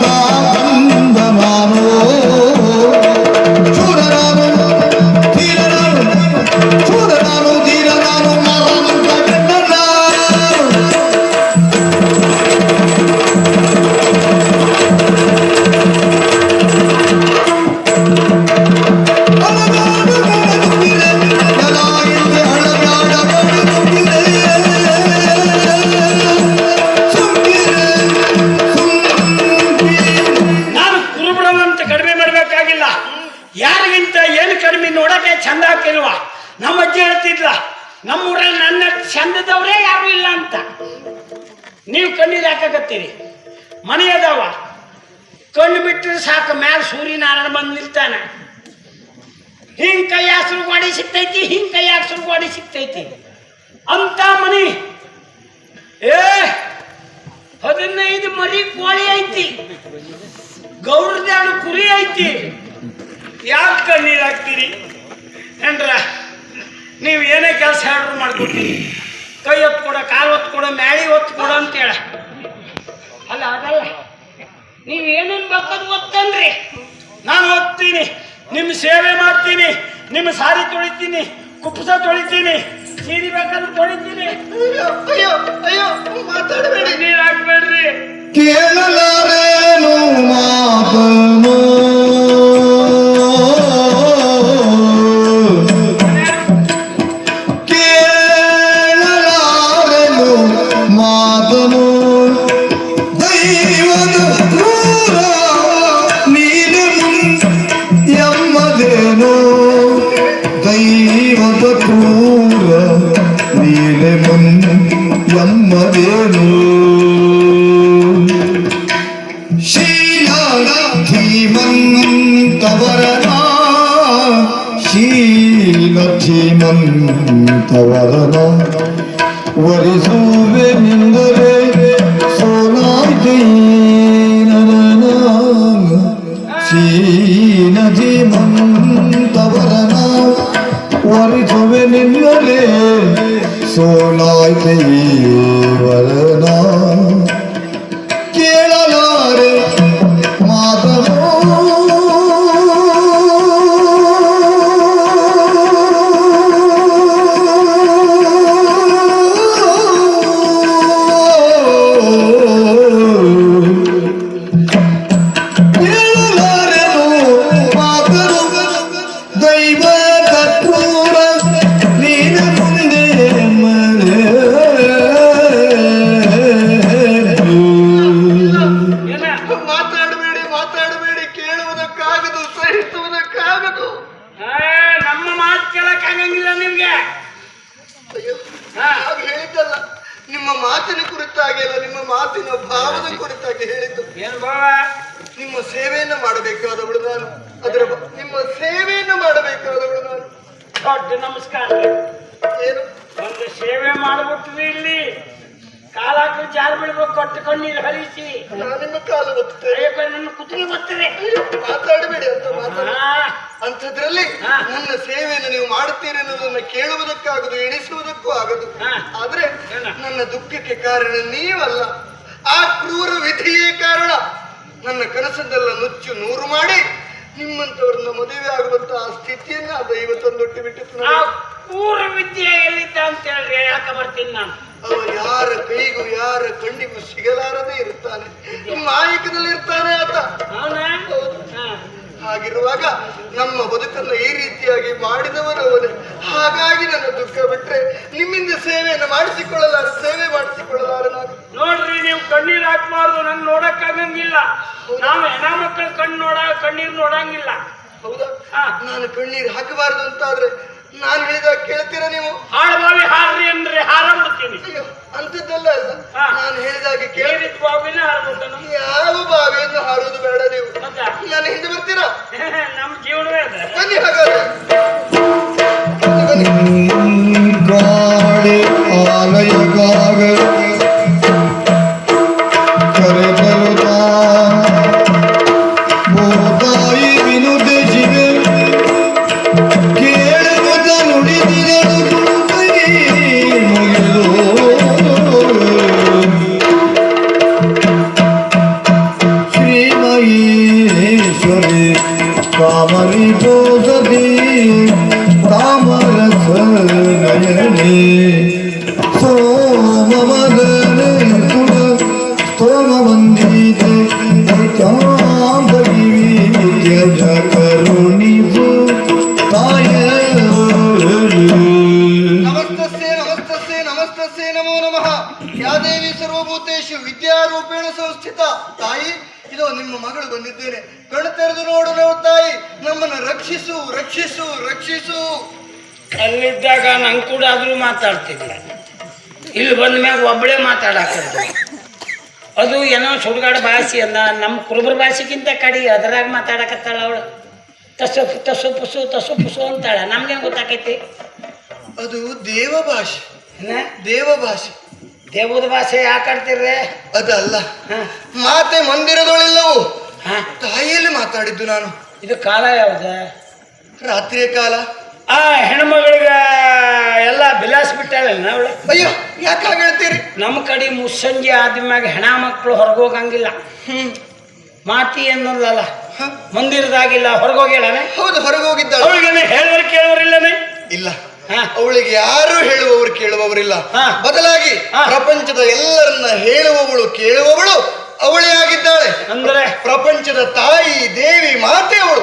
Bye. ಚಂದ ಹಾಕಿಲ್ವಾ ನಮ್ಮ ಅಜ್ಜಿ ಹೇಳ್ತಿದ್ಲ ನಮ್ಮೂರಲ್ಲಿ ನನ್ನ ಚಂದದವರೇ ಯಾರು ಇಲ್ಲ ಅಂತ. ನೀವು ಕಣ್ಣಿಗೆ ಹಾಕಕತ್ತೀರಿ ಮನೆ ಅದಾವ. ಕಣ್ಣು ಬಿಟ್ಟರೆ ಸಾಕು, ಮ್ಯಾಲ ಸೂರ್ಯನಾರಾಯಣ ಬಂದು ನಿಲ್ತಾನೆ. ಹಿಂಗೆ ಕೈ ಹಸಿರು ಗಾಡಿ ಸಿಗ್ತೈತಿ, ಹಿಂಗೆ ಕೈ ಹಸಿರು ಗಾಡಿ ಸಿಗ್ತೈತಿ. ಅಂತ ಮನಿ. ಏ, ಹದಿನೈದು ಮರಿ ಕೋಳಿ ಐತಿ. ಗೌರದ ಕುರಿ ಐತಿ. ಯಾಕೆ ಕಣ್ಣೀರ್ ಹಾಕ್ತೀರಿ? ಏನ್ರ ನೀವು ಏನೇ ಕೆಲಸ ಹೇಳಿದ್ರು ಮಾಡ್ಕೊಡ್ತೀನಿ. ಕೈ ಹೊತ್ತು ಕೊಡ ಕಾಲು ಹೊತ್ತು ಕೊಡ ಮ್ಯಾಳಿ ಹೊತ್ತು ಕೊಡ ಅಂತೇಳ ಅಲ್ಲ ಅದಲ್ಲ ನೀವು ಏನೇನು ಬರ್ತದ ಒತ್ತನ್ರಿ. ನಾನು ಓದ್ತೀನಿ ನಿಮ್ಮ ಸೇವೆ ಮಾಡ್ತೀನಿ ನಿಮ್ಮ ಸಾರಿ ತೊಳಿತೀನಿ ಕುಪ್ಪಸ ತೊಳಿತೀನಿ ಸೀರೆ ಬೇಕಾದ್ರೆ ತೊಳಿತೀನಿ. ಅಯ್ಯೋ ಅಯ್ಯೋ ಅಯ್ಯೋ ಮಾತಾಡಬೇಡಿ. ನೀರು ಹಾಕ್ಬೇಡ್ರಿ. ಕೇಳಲಾರೇನು ഭീമൻ തവര ശീല ഭീമൻ തവര ഒരു സൂര്യ മിന്ദരേ சோலாய் பெய்ய ಏನ ಮಾತಾಡಬೇಡಿ ಮಾತಾಡಬೇಡಿ ಕೇಳುವುದಕ್ಕಾಗದು ಸಹಿಸುವುದಕ್ಕಾಗದು. ನಮ್ಮ ಮಾತು ಕೇಳಕ್ ಆಗಂಗಿಲ್ಲ ನಿಮ್ಗೆ ಹೇಳಿದ್ದಲ್ಲ. ನಿಮ್ಮ ಮಾತಿನ ಕುರಿತಾಗಿ ಅಲ್ಲ ನಿಮ್ಮ ಮಾತಿನ ಭಾವದ ಕುರಿತಾಗಿ ಹೇಳಿದ್ದು. ಏನ್ ಬಾ ನಿಮ್ಮ ಸೇವೆಯನ್ನು ಮಾಡಬೇಕಾದವಳು ನಾನು. ಅದರ ನಿಮ್ಮ ಸೇವೆಯನ್ನು ಮಾಡಬೇಕಾದವಳು ನಾನು. ದೊಡ್ಡ ನಮಸ್ಕಾರ. ಏನು? ಒಂದು ಸೇವೆ ಮಾಡಿಬಿಟ್ರಿ ಇಲ್ಲಿ. ಕಾಲಾಕ ಜಾರು ಬಿಡ್ಬೇಕು ಕೊಟ್ಟು ಕಣ್ಣೀರು ಹರಿಸಿ. ನಾನು ನಿಮ್ಮ ಕಾಲು ಒತ್ತುತ್ತೇನೆ ಅಯ್ಯಪ್ಪ ನನ್ನ ಕುತ್ತಿಗೆ ಬರ್ತದೆ ಅಯ್ಯೋ, ಮಾತಾಡಬೇಡಿ ಅಂತ ಮಾತಾಡ ಅಂಥದ್ರಲ್ಲಿ ಹಾ. ನನ್ನ ಸೇವೆಯನ್ನು ನೀವು ಮಾಡುತ್ತೀರಿ ಅನ್ನೋದನ್ನ ಕೇಳುವುದಕ್ಕಾಗದು ಎಣಿಸುವುದಕ್ಕೂ ಆಗದು. ಹಾ. ಆದ್ರೆ ಏನ? ನನ್ನ ದುಃಖಕ್ಕೆ ಕಾರಣ ನೀವಲ್ಲ. ಆ ಕ್ರೂರ ವಿಧಿಯೇ ಕಾರಣ. ನನ್ನ ಕನಸನ್ನೆಲ್ಲ ನುಚ್ಚು ನೂರು ಮಾಡಿ ನಿಮ್ಮಂತವ್ರನ್ನ ಮದುವೆ ಆಗುವಂತಹ ಸ್ಥಿತಿಯನ್ನ ಆ ದೈವ ತಂದೊಟ್ಟಿ ಬಿಟ್ಟಿತ್ತು ಆ ನನಗೆ. ಪೂರ್ವ ವಿದ್ಯೆ ಎಲ್ಲಿದ್ದ ಅಂತ ಹೇಳ್ರಿ ಯಾಕೆ ಬರ್ತೀನಿ ನಾನು? ಅವ ಯಾರ ಕೈಗೂ ಯಾರ ಕಣ್ಣಿಗೂ ಸಿಗಲಾರದೆ ಇರ್ತಾನೆ ಮಾಯಕದಲ್ಲಿ ಇರ್ತಾನೆ ಆತ ಹಾಗಿರುವಾಗ ನಮ್ಮ ಬದುಕನ್ನು ಈ ರೀತಿಯಾಗಿ ಮಾಡಿದವರು ಅವನೇ. ಹಾಗಾಗಿ ನನ್ನ ದುಃಖ ಬಿಟ್ರೆ ನಿಮ್ಮಿಂದ ಸೇವೆಯನ್ನು ಮಾಡಿಸಿಕೊಳ್ಳಲಾರ ಸೇವೆ ಮಾಡಿಸಿಕೊಳ್ಳಲಾರ ನಾನು. ನೋಡ್ರಿ ನೀವು ಕಣ್ಣೀರ್ ಹಾಕ್ಬಾರ್ದು ನನ್ ನೋಡಕ್ ಆಗಂಗಿಲ್ಲ ನಾವು ಹೆಣ ಮಕ್ಕಳ ಕಣ್ಣು ನೋಡ ಕಣ್ಣೀರ್ ನೋಡಂಗಿಲ್ಲ. ಹೌದಾ. ನಾನು ಕಣ್ಣೀರು ಹಾಕಬಾರದು ಅಂತಾದ್ರೆ ನಾನು ಹೇಳಿದ ಕೇಳ್ತೀರ ನೀವು? ಹಾಳಬಾವಿ ಹಾರ್ರಿ ಅಂದ್ರೆ ಹಾರ ಬಿಡ್ತೀನಿ ಅಯ್ಯೋ ಅಂಥದ್ದಲ್ಲ ಅಲ್ಲ. ನಾನು ಹೇಳಿದಾಗ ಕೇಳಿ ಕೇಳಿದ ಬಾವಿನ ಬಾವಿಯನ್ನು Aman bu değil damarasın ayırı Soğumamadığını kulu Soğumamın değil Soğumamın değil ತಾಯಿ ಇದು ನಿಮ್ಮ ಮಗಳು ಬಂದಿದ್ದೇನೆ. ಕಣ್ಣು ತೆರೆದು ನೋಡು ನೋಡು ತಾಯಿ ನಮ್ಮನ್ನು ರಕ್ಷಿಸು ರಕ್ಷಿಸು ರಕ್ಷಿಸು. ಅಲ್ಲಿದ್ದಾಗ ನಂಗೆ ಕೂಡ ಆದರೂ ಮಾತಾಡ್ತಿದ್ದೆ ಇಲ್ಲಿ ಬಂದ ಮ್ಯಾಗ ಒಬ್ಬಳೇ ಮಾತಾಡಕದ್ದು. ಅದು ಏನೋ ಸುಡುಗಾಡ ಭಾಷೆ ಅಂದ. ನಮ್ಮ ಕುರುಬರ ಭಾಷೆಗಿಂತ ಕಡಿ ಅದರಾಗ ಮಾತಾಡಕತ್ತಾಳ ಅವಳು. ತಸು ತಸು ಪುಸು ತಸು ಪುಸು ಅಂತಾಳ. ನಮ್ಗೇನು ಗೊತ್ತಾಕೈತಿ? ಅದು ದೇವ ಭಾಷೆ? ದೇವ ಭಾಷೆ ದೇವದ ಭಾಷೆ ಯಾಕೆ ಆಡ್ತೀರ್ರೆ? ಅದಲ್ಲ ಮಾತೆ ಮಂದಿರದೊಳಿಲ್ಲವು. ಹಾಂ. ತಾಯಿಯಲ್ಲಿ ಮಾತಾಡಿದ್ದು ನಾನು. ಇದು ಕಾಲ ಯಾವ್ದ? ರಾತ್ರಿಯ ಕಾಲ. ಆ ಹೆಣ್ಮಗಳಿಗೆ ಎಲ್ಲ ಬಿಲಾಸ್ ಬಿಟ್ಟಾಳಲ್ಲ ಅವಳು? ಅಯ್ಯೋ ಯಾಕೆ ಹೇಳ್ತೀರಿ? ನಮ್ಮ ಕಡೆ ಮುಸ್ಸಂಜೆ ಆದ್ಮ್ಯಾಗ ಹೆಣ ಮಕ್ಕಳು ಹೊರಗೋಗಂಗಿಲ್ಲ. ಹ್ಮ್. ಮಾತಿ ಅನ್ನೋದಲ್ಲ? ಮಂದಿರದಾಗಿಲ್ಲ ಹೊರಗೋಗ್ಯಾಳನೆ? ಹೌದು ಹೊರಗೆ ಹೋಗಿದ್ದಾಳೆ ಅವಳಿಗೆ ಹೇಳುವರು ಕೇಳುವರಿಲ್ಲನೆ ಇಲ್ಲ. ಅವಳಿಗೆ ಯಾರು ಹೇಳುವವರು ಕೇಳುವವರಿಲ್ಲ. ಹಾ. ಬದಲಾಗಿ. ಪ್ರಪಂಚದ ಎಲ್ಲರನ್ನ ಹೇಳುವವಳು ಕೇಳುವವಳು ಅವಳೇ ಆಗಿದ್ದಾಳೆ. ಅಂದ್ರೆ? ಪ್ರಪಂಚದ ತಾಯಿ ದೇವಿ ಮಾತೆ ಅವಳು.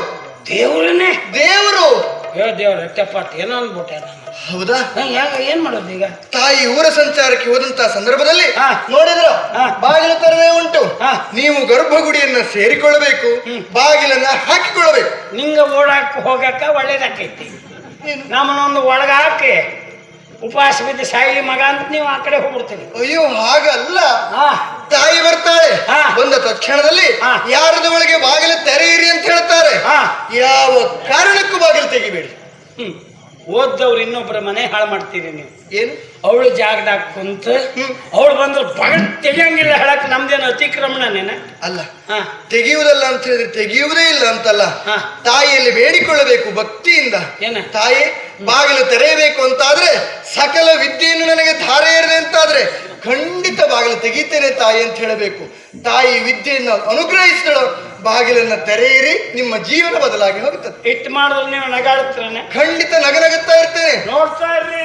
ದೇವರನ್ನೇ? ದೇವರು. ದೇವ್ರ ಏನೋ ಅನ್ಬಿಟ್ಟೆ ಹೌದಾ? ಏನ್ ಮಾಡೋದು ಈಗ? ತಾಯಿ ಊರ ಸಂಚಾರಕ್ಕೆ ಹೋದಂತ ಸಂದರ್ಭದಲ್ಲಿ ನೋಡಿದ್ರು. ಬಾಗಿಲು ತರವೇ ಉಂಟು. ಹಾ. ನೀವು ಗರ್ಭಗುಡಿಯನ್ನ ಸೇರಿಕೊಳ್ಳಬೇಕು. ಬಾಗಿಲನ್ನ ಹಾಕಿಕೊಳ್ಳಬೇಕು. ನಿಂಗ ಓಡಾಕ ಹೋಗಕ್ಕ ಒಳ್ಳೇದಾಕೈತಿ. ನಮ್ಮನ್ನೊಂದು ಒಳಗ ಹಾಕಿ ಉಪವಾಸ ಬಿದ್ದು ಸಾಯಿಲಿ ಮಗ ಅಂತ ನೀವು ಆ ಕಡೆ ಹೋಗ್ಬಿಡ್ತೀನಿ. ಅಯ್ಯೋ ಹಾಗಲ್ಲ. ಹಾ. ತಾಯಿ ಬರ್ತಾಳೆ. ಹಾ. ಬಂದ ತಕ್ಷಣದಲ್ಲಿ ಹಾ. ಯಾರದ ಒಳಗೆ ಬಾಗಿಲು ತೆರೆಯಿರಿ ಅಂತ ಹೇಳ್ತಾರೆ. ಹಾ. ಯಾವ ಕಾರಣಕ್ಕೂ ಬಾಗಿಲು ತೆಗಿಬೇಡಿ. ಹ್ಮ್. ಓದ್ದವ್ರು ಇನ್ನೊಬ್ಬರ ಮನೆ ಹಾಳು ಮಾಡ್ತೀರಿ ನೀವು ಏನು ಅವಳು ಜಾಗದಾಗ ಕುಂತ. ಅವಳು ಬಂದ್ರೆ ಬಗಲ್ ತೆಗಿಯಂಗಿಲ್ಲ ಹೇಳಕ್ ನಮ್ದೇನು ಅತಿಕ್ರಮಣನೇನ ಅಲ್ಲ ಹಾ ತೆಗೆಯುವುದಲ್ಲ ಅಂತ ಹೇಳಿದ್ರೆ ತೆಗೆಯುವುದೇ ಇಲ್ಲ ಅಂತಲ್ಲ ಹಾ. ತಾಯಿಯಲ್ಲಿ ಬೇಡಿಕೊಳ್ಳಬೇಕು ಭಕ್ತಿಯಿಂದ ಏನ? ತಾಯಿ ಬಾಗಿಲು ತೆರೆಯಬೇಕು ಅಂತಾದ್ರೆ ಸಕಲ ವಿದ್ಯೆಯನ್ನು ನನಗೆ ಧಾರೆ ಏರಿದೆ ಅಂತಾದ್ರೆ ಖಂಡಿತ ಬಾಗಿಲು ತೆಗೀತೇನೆ ತಾಯಿ ಅಂತ ಹೇಳಬೇಕು. ತಾಯಿ ವಿದ್ಯೆಯನ್ನು ಅನುಗ್ರಹಿಸಿದಳು. ಬಾಗಿಲನ್ನು ತೆರೆಯಿರಿ ನಿಮ್ಮ ಜೀವನ ಬದಲಾಗಿ ಹೋಗುತ್ತದೆ. ಇಟ್ಟು ಮಾಡಿದ್ರೆ ನೀವು ನಗಾಡುತ್ತೇನೆ ಖಂಡಿತ ನಗನಗುತ್ತಾ ಇರ್ತೇನೆ. ನೋಡ್ತಾ ಇರ್ರಿ.